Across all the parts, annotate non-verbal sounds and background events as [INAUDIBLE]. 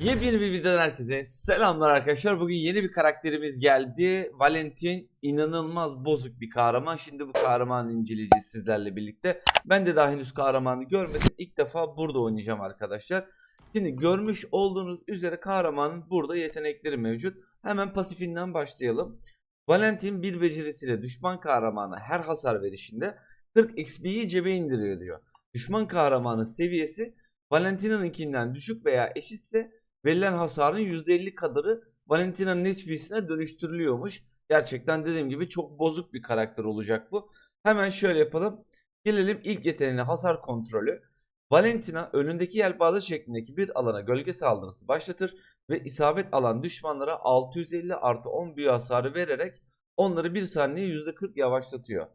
Yepyeni bir videodan herkese selamlar arkadaşlar. Bugün yeni bir karakterimiz geldi. Valentin inanılmaz bozuk bir kahraman. Şimdi bu kahramanı inceleyeceğiz sizlerle birlikte. Ben de daha henüz kahramanı görmedim. İlk defa burada oynayacağım arkadaşlar. Şimdi görmüş olduğunuz üzere kahramanın burada yetenekleri mevcut. Hemen pasifinden başlayalım. Valentin bir becerisiyle düşman kahramana her hasar verişinde 40 XP'yi cebe indiriyor diyor. Düşman kahramanın seviyesi Valentina'nınkinden düşük veya eşitse verilen hasarın %50 kadarı Valentina'nın HP'sine dönüştürülüyormuş. Gerçekten dediğim gibi çok bozuk bir karakter olacak bu. Hemen şöyle yapalım. Gelelim ilk yeteneğine hasar kontrolü. Valentina önündeki yelpaze şeklindeki bir alana gölge saldırısı başlatır ve isabet alan düşmanlara 650 artı 10 büyü hasarı vererek onları 1 saniye %40 yavaşlatıyor.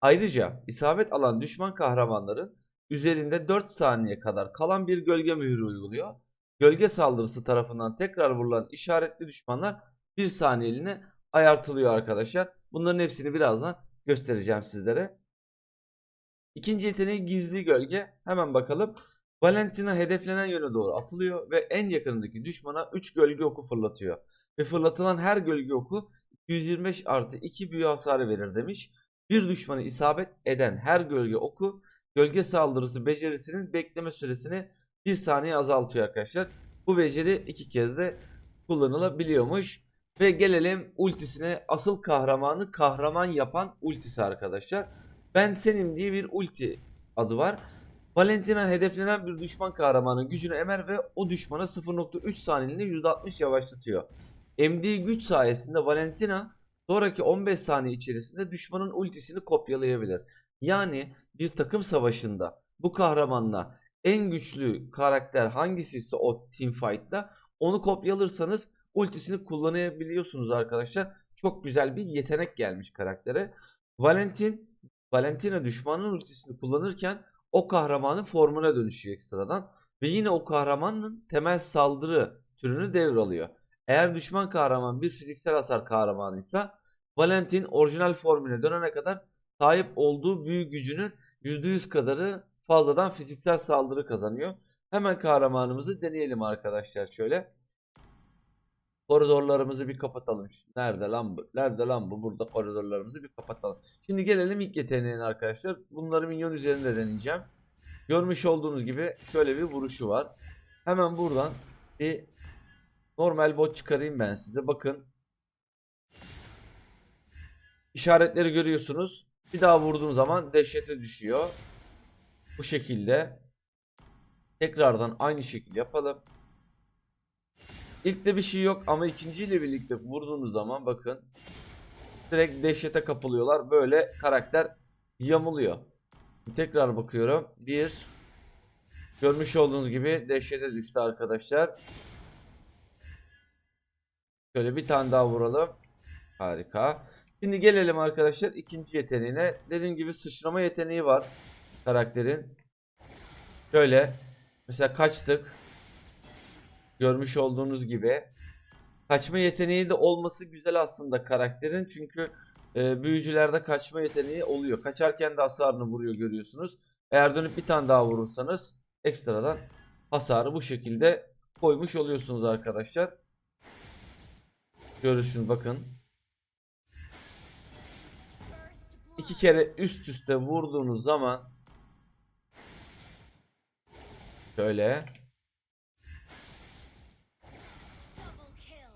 Ayrıca isabet alan düşman kahramanların üzerinde 4 saniye kadar kalan bir gölge mührü uyguluyor. Gölge saldırısı tarafından tekrar vurulan işaretli düşmanlar 1 saniyeliğine ayartılıyor arkadaşlar. Bunların hepsini birazdan göstereceğim sizlere. İkinci yeteneği gizli gölge. Hemen bakalım. Valentina hedeflenen yöne doğru atılıyor ve en yakınındaki düşmana 3 gölge oku fırlatıyor. Ve fırlatılan her gölge oku 225 artı 2 büyü hasarı verir demiş. Bir düşmanı isabet eden her gölge oku gölge saldırısı becerisinin bekleme süresini 1 saniye azaltıyor arkadaşlar. Bu beceri iki kez de kullanılabiliyormuş. Ve gelelim ultisine asıl kahramanı kahraman yapan ultisi arkadaşlar. Ben senim diye bir ulti adı var. Valentina hedeflenen bir düşman kahramanın gücünü emer ve o düşmana 0.3 saniyeliğine %60 yavaşlatıyor. Emdiği güç sayesinde Valentina sonraki 15 saniye içerisinde düşmanın ultisini kopyalayabilir. Yani bir takım savaşında bu kahramanla en güçlü karakter hangisiyse o team fight'ta onu kopyalarsanız ultisini kullanabiliyorsunuz arkadaşlar. Çok güzel bir yetenek gelmiş karaktere. Valentin Valentina düşmanın ultisini kullanırken o kahramanın formuna dönüşüyor ekstradan ve yine o kahramanın temel saldırı türünü devralıyor. Eğer düşman kahraman bir fiziksel hasar kahramanıysa Valentin orijinal formüle dönene kadar sahip olduğu büyü gücünün %100 kadarı fazladan fiziksel saldırı kazanıyor. Hemen kahramanımızı deneyelim arkadaşlar şöyle. Koridorlarımızı bir kapatalım. Nerede lan bu? Nerede lan bu? Burada koridorlarımızı bir kapatalım. Şimdi gelelim ilk yeteneğine arkadaşlar. Bunları minyon üzerinde deneyeceğim. Görmüş olduğunuz gibi şöyle bir vuruşu var. Hemen buradan bir normal bot çıkarayım ben size. Bakın. İşaretleri görüyorsunuz. Bir daha vurduğum zaman dehşete düşüyor. Bu şekilde. Tekrardan aynı şekil yapalım. İlk de bir şey yok ama ikinciyle birlikte vurduğunuz zaman bakın direkt dehşete kapılıyorlar. Böyle karakter yamuluyor. Tekrar bakıyorum. Bir görmüş olduğunuz gibi dehşete düştü arkadaşlar. Şöyle bir tane daha vuralım. Harika. Şimdi gelelim arkadaşlar ikinci yeteneğine. Dediğim gibi sıçrama yeteneği var karakterin. Şöyle mesela kaçtık. Görmüş olduğunuz gibi. Kaçma yeteneği de olması güzel aslında karakterin. Çünkü e, büyücülerde kaçma yeteneği oluyor. Kaçarken de hasarını vuruyor görüyorsunuz. Eğer dönüp bir tane daha vurursanız ekstradan hasarı bu şekilde koymuş oluyorsunuz arkadaşlar. Görürsünüz bakın. İki kere üst üste vurduğunuz zaman şöyle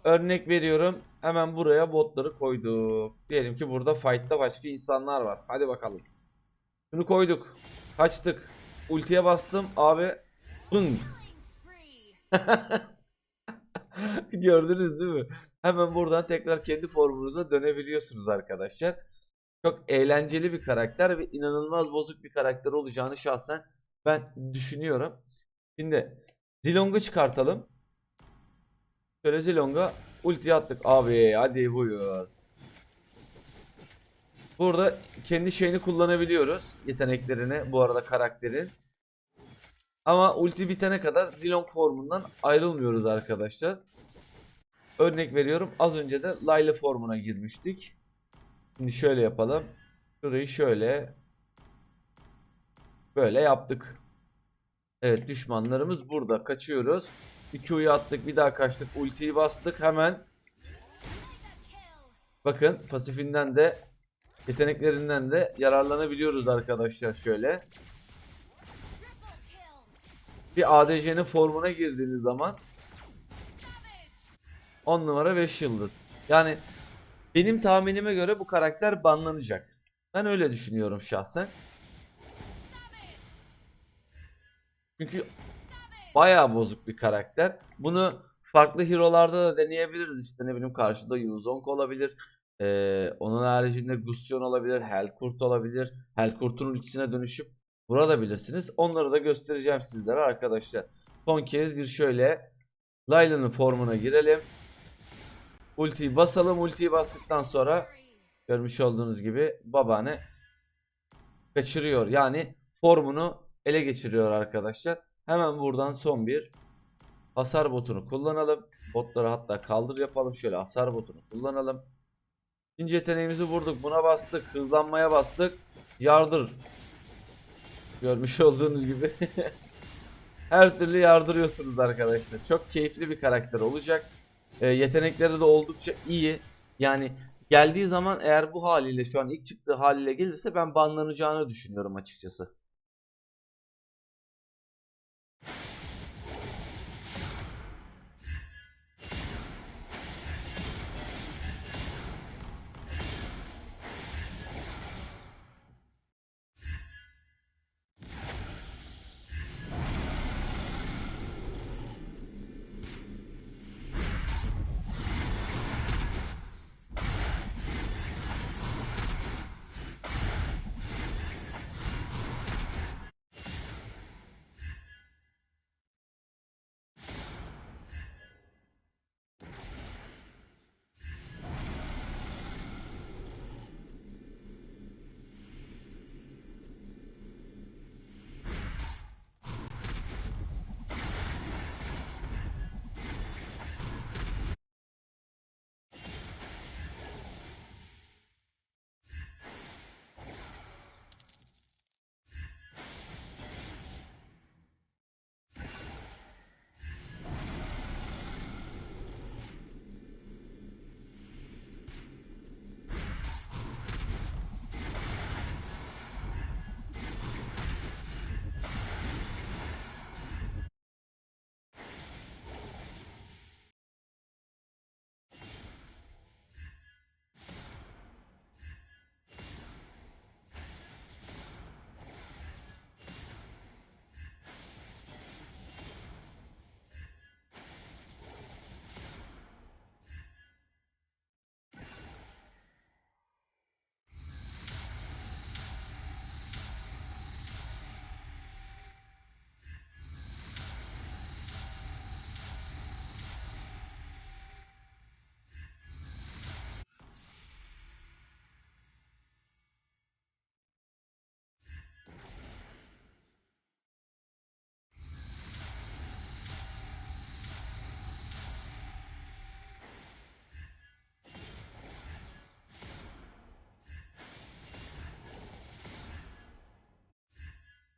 Örnek veriyorum. Hemen buraya botları koyduk. Diyelim ki burada fight'ta başka insanlar var. Hadi bakalım. Şunu koyduk. Kaçtık. Ultiye bastım. Abi. Bın. [LAUGHS] Gördünüz değil mi? Hemen buradan tekrar kendi formunuza dönebiliyorsunuz arkadaşlar. Çok eğlenceli bir karakter ve inanılmaz bozuk bir karakter olacağını şahsen ben düşünüyorum. Şimdi Zilong'u çıkartalım. Şöyle Zilong'a ulti attık abi hadi buyur. Burada kendi şeyini kullanabiliyoruz. Yeteneklerini bu arada karakterin. Ama ulti bitene kadar Zilong formundan ayrılmıyoruz arkadaşlar. Örnek veriyorum az önce de Layla formuna girmiştik. Şimdi şöyle yapalım. Şurayı şöyle. Böyle yaptık. Evet düşmanlarımız burada. Kaçıyoruz. Bir Q'yu attık bir daha kaçtık ultiyi bastık hemen. Bakın pasifinden de yeteneklerinden de yararlanabiliyoruz arkadaşlar şöyle. Bir ADC'nin formuna girdiğiniz zaman 10 numara 5 yıldız. Yani benim tahminime göre bu karakter banlanacak. Ben öyle düşünüyorum şahsen. Çünkü bayağı bozuk bir karakter. Bunu farklı hero'larda da deneyebiliriz. İşte ne bileyim karşıda Yuzong olabilir. Ee, onun haricinde Gustion olabilir. Helkurt olabilir. Helkurt'un ultisine dönüşüp vurabilirsiniz. Onları da göstereceğim sizlere arkadaşlar. Son kez bir şöyle Layla'nın formuna girelim. Ultiyi basalım. Ultiyi bastıktan sonra görmüş olduğunuz gibi babaanne kaçırıyor. Yani formunu ele geçiriyor arkadaşlar. Hemen buradan son bir hasar botunu kullanalım. Botları hatta kaldır yapalım. Şöyle hasar botunu kullanalım. İkinci yeteneğimizi vurduk. Buna bastık. Hızlanmaya bastık. Yardır. Görmüş olduğunuz gibi. [LAUGHS] Her türlü yardırıyorsunuz arkadaşlar. Çok keyifli bir karakter olacak. Ee, yetenekleri de oldukça iyi. Yani geldiği zaman eğer bu haliyle şu an ilk çıktığı haliyle gelirse ben banlanacağını düşünüyorum açıkçası.